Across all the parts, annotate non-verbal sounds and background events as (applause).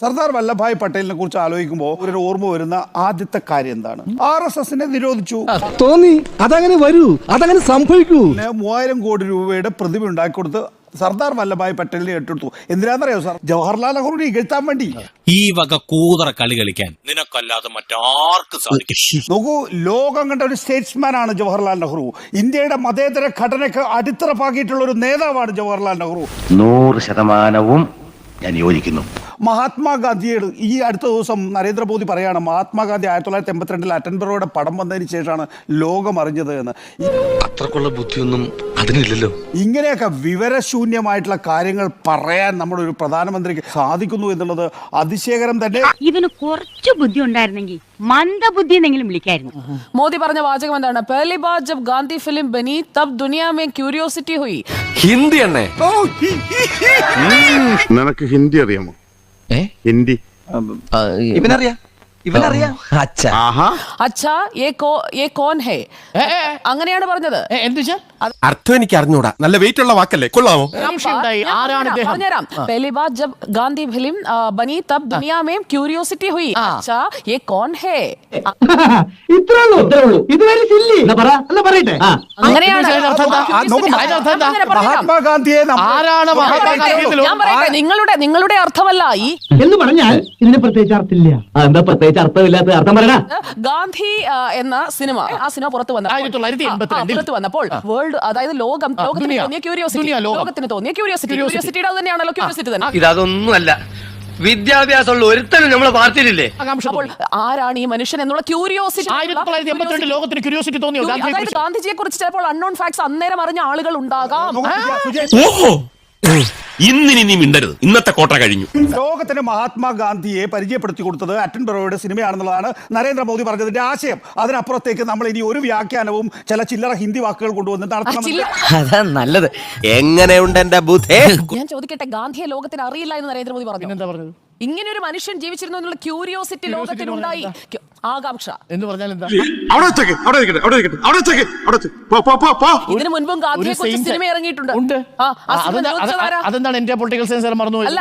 സർദാർ വല്ലഭായ് പട്ടേലിനെ കുറിച്ച് ആലോചിക്കുമ്പോൾ ഒരു ഓർമ്മ വരുന്ന ആദ്യത്തെ കാര്യം എന്താണ്? ആർ എസ് എസിനെ നിരോധിച്ചു തോന്നി. അതങ്ങനെ വരൂ. അതങ്ങനെ സംഭവിക്കൂ. മൂവായിരം കോടി രൂപയുടെ പ്രതിമ ഉണ്ടാക്കിക്കൊടുത്ത് സർദാർ വല്ലഭായ് പട്ടേലിനെ ഏറ്റെടുത്തു. എന്തിനാണെന്നറിയോ സാർ? ജവഹർലാൽ നെഹ്റുവിനെ ഇകഴ്ത്താൻ വേണ്ടി. ഈ വക കൂതറ കളി കളിക്കാൻ നിനക്കല്ലാതെ മറ്റാർക്കും സാധിക്കും നോക്കൂ ലോകം കണ്ട ഒരു സ്റ്റേറ്റ്സ്മാൻ ആണ് ജവഹർലാൽ നെഹ്റു. ഇന്ത്യയുടെ മതേതര ഘടനയ്ക്ക് അടിത്തറപ്പാക്കിയിട്ടുള്ള ഒരു നേതാവാണ് ജവഹർലാൽ നെഹ്റു. നൂറ് ശതമാനവും ഞാൻ യോജിക്കുന്നു. മഹാത്മാഗാന്ധിയുടെ ഈ അടുത്ത ദിവസം നരേന്ദ്രമോദി പറയാണ് മഹാത്മാഗാന്ധി ആയിരത്തി തൊള്ളായിരത്തി എൺപത്തിരണ്ടിൽ അറ്റൻബറോയുടെ പടം വന്നതിന് ശേഷമാണ് ലോകം അറിഞ്ഞത് എന്ന് അത്രക്കുള്ള ബുദ്ധിയൊന്നും അതിനില്ലല്ലോ. ഇങ്ങനെയൊക്കെ വിവരശൂന്യമായിട്ടുള്ള കാര്യങ്ങൾ പറയാൻ നമ്മുടെ ഒരു പ്രധാനമന്ത്രിക്ക് സാധിക്കുന്നു എന്നുള്ളത് അതിശയകരം തന്നെ. ഇവന് കുറച്ച് ബുദ്ധി ഉണ്ടായിരുന്നെങ്കിൽ മന്ദബുദ്ധി എന്നെങ്കിലും വിളിക്കായിരുന്നു. മോദി പറഞ്ഞ വാചകം എന്താണ്? പഹലി ബാർ ജബ് ഗാന്ധി ഫിലിം ബനി തബ് ദുനിയാ മേ ക്യൂരിയോസിറ്റി ഹുയി. ഹിന്ദി എണ്ണേ നിനക്ക് ഹിന്ദി അറിയാമോ? ഹിന്ദി. ഇവനറിയാ. ഇവനറിയാ. അച്ഛാ. ആഹാ. അച്ഛാ കോ യേ കോൻ ഹേ. അങ്ങനെയാണ് പറഞ്ഞത്. അർത്ഥം എനിക്ക് അറിഞ്ഞൂടാ. നല്ല വെയിറ്റ് ഉള്ള വാക്കല്ലേ? കൊള്ളാമോ? ആരാണ് പറഞ്ഞുതരാം പഹലി ബാർ ജബ് ഗാന്ധി ഫിലിം ആ, ബനി തബ് ദുനിയ മേ ക്യൂരിയോസിറ്റി സില്ലി എന്നാ പറ? എന്നാ അങ്ങനെയാണ്. ആ, നോക്കൂ. മഹാത്മാഗാന്ധിയെ നമ്മൾ- ഞാൻ പറയട്ടെ നിങ്ങളുടെ നിങ്ങളുടെ അർത്ഥമല്ല ഈ എന്ന് പറഞ്ഞാൽ ഇതിന് പ്രത്യേകിച്ച് അർത്ഥമില്ല. എന്താ പ്രത്യേകിച്ച് അർത്ഥമില്ലാത്ത അർത്ഥം പറയണ? ഗാന്ധി ആ, എന്ന സിനിമ ആ സിനിമ പുറത്തു വന്ന പുറത്തു വന്നപ്പോൾ വേൾഡ് അതായത് ലോകം ലോകത്തിന് തോന്നിയ ക്യൂരിയോസിറ്റി ലോകത്തിന് തോന്നിയ ക്യൂരിയോസിറ്റി ക്യൂരിയോസിറ്റിയുടെ അത് തന്നെയാണല്ലോ ക്യൂരിയോസിറ്റി തന്നെ. ഇതൊന്നുമല്ല വിദ്യാഭ്യാസമുള്ള ഒരുത്തനും നമ്മളെ പാർട്ടിയിലില്ലേ? അപ്പോൾ ആരാണ് ഈ മനുഷ്യൻ എന്നുള്ള ക്യൂരിയോസിറ്റി ലോകത്തിന് ക്യൂരിയോസിറ്റി തോന്നിയോ? അതായത് ഗാന്ധിജിയെ കുറിച്ച് ചിലപ്പോൾ അൺനോൺ ഫാക്ട്സ് അന്നേരം അറിഞ്ഞ ആളുകൾ ഉണ്ടാകാം. ഓഹോ! ഇന്നിനി നീ മിണ്ടരുത്. ഇന്നത്തെ കോട്ട കഴിഞ്ഞു. ലോകത്തിന് മഹാത്മാഗാന്ധിയെ പരിചയപ്പെടുത്തി കൊടുത്തത് അറ്റൻബറോയുടെ സിനിമയാണെന്നുള്ളതാണ് നരേന്ദ്രമോദി പറഞ്ഞതിന്റെ ആശയം. അതിനപ്പുറത്തേക്ക് നമ്മൾ ഇനി ഒരു വ്യാഖ്യാനവും ചില ചില്ലറ ഹിന്ദി വാക്കുകൾ കൊണ്ടുവന്ന് നടത്തണം നല്ലത്. (laughs) എങ്ങനെയുണ്ട് എന്റെ ബുദ്ധേ? ഞാൻ ചോദിക്കട്ടെ ഗാന്ധിയെ ലോകത്തിന് അറിയില്ല എന്ന് നരേന്ദ്രമോദി പറഞ്ഞു? എന്താ പറഞ്ഞത്? ഇങ്ങനെ ഒരു മനുഷ്യൻ ജീവിച്ചിരുന്നു എന്നുള്ള ക്യൂരിയോസിറ്റി ലോകത്തിനുണ്ടായി. ആകാംക്ഷ എന്ന് പറഞ്ഞാൽ എന്താ? അവിടെ വെച്ചേക്ക് അവിടെ ഇരിക്കട്ടെ അവിടെ ഇരിക്കട്ടെ അവിടെ വെച്ചേക്ക് അവിടെ വെച്ച്. പോ പോ പോ പോ. ഇതിനു മുൻപും ഗാന്ധിയെ കുറിച്ച് saint- സിനിമ ഇറങ്ങിയിട്ടുണ്ട്. ഉണ്ട്. ആ, ആ സിനിമ അതെന്താ- അത് ചോദിച്ചത് അതെന്താണ് എന്റെ പൊളിറ്റിക്കൽ സയൻസ് മറന്നു അല്ല.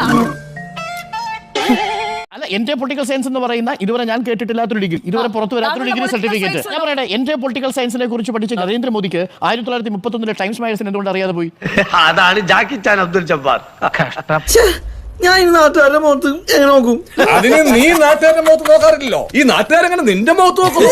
അല്ല എന്റെ പൊളിറ്റിക്കൽ സയൻസ് എന്ന് പറയുന്ന ഇതുവരെ ഞാൻ കേട്ടിട്ടില്ലാത്തൊരു ഡിഗ്രി ഇതുവരെ പുറത്തു വരാത്തൊരു താങ്കളുടെ ഡിഗ്രി political സർട്ടിഫിക്കറ്റ് science ഞാൻ പറയട്ടെ എന്റെ പൊളിറ്റിക്കൽ സയൻസിനെ കുറിച്ച് പഠിച്ച നരേന്ദ്രമോദിക്ക് ആയിരത്തി തൊള്ളായിരത്തി മുപ്പത്തൊന്നിലെ ടൈംസ് മാഗസിൻ എന്തുകൊണ്ട് അറിയാതെ പോയി? അതാണ് ജാക്കി ചാൻ അബ്ദുൽ ജബ്ബാർ. ഞാൻ ഈ നാട്ടുകാരുടെ മുഖത്ത് എങ്ങനെ നോക്കും? അതിന് നീ നാട്ടുകാരുടെ മുഖത്ത് നോക്കാറില്ലല്ലോ. ഈ നാട്ടുകാരെങ്ങനെ നിന്റെ മുഖത്ത് നോക്കുന്നു?